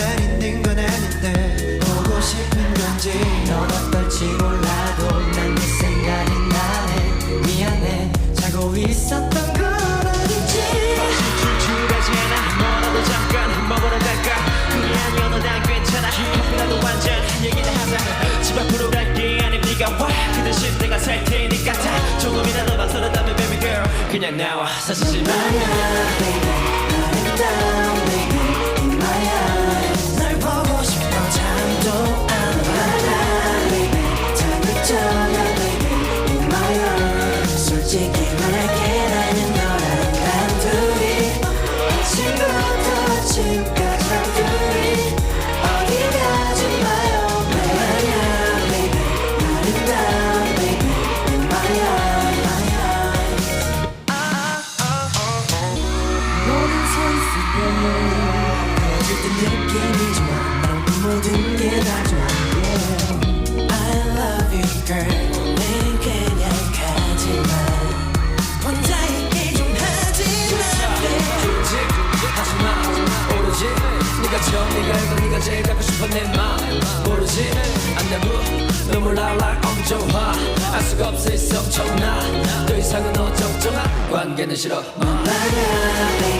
할말 있는 건 아닌데 보고 싶은 건지 넌 어떨지 몰라도 난 네 생각이 나네. 미안해. 자고 있었던 건 아니지. 출출하지 않아. 뭐라도 잠깐 먹으러 갈까? 그게 아니어도 난 괜찮아. 커피라도 한잔 얘기나 하자. 집 앞으로 갈게. 아님 네가 와그 대신 내가 살 테니까 다. 조금이라도 망설였다면 baby girl 그냥 나와. 사실 실망 아름 솔직히 말할게 나는 너랑 단둘이. 아침부터 아침까지 단둘이. 어디 가지 마요 baby. baby 아름다운 baby in my eyes 모든 선수들 보여줄 때 느낌이 좋아 넌 모든 게 다 좋아 네가 제일 갖고 싶어 내맘 모르지? 안내부 눈물 날락 엄정화 알 수가 없어 있어 엄청나 더 이상은 어정쩡한 관계는 싫어. 말야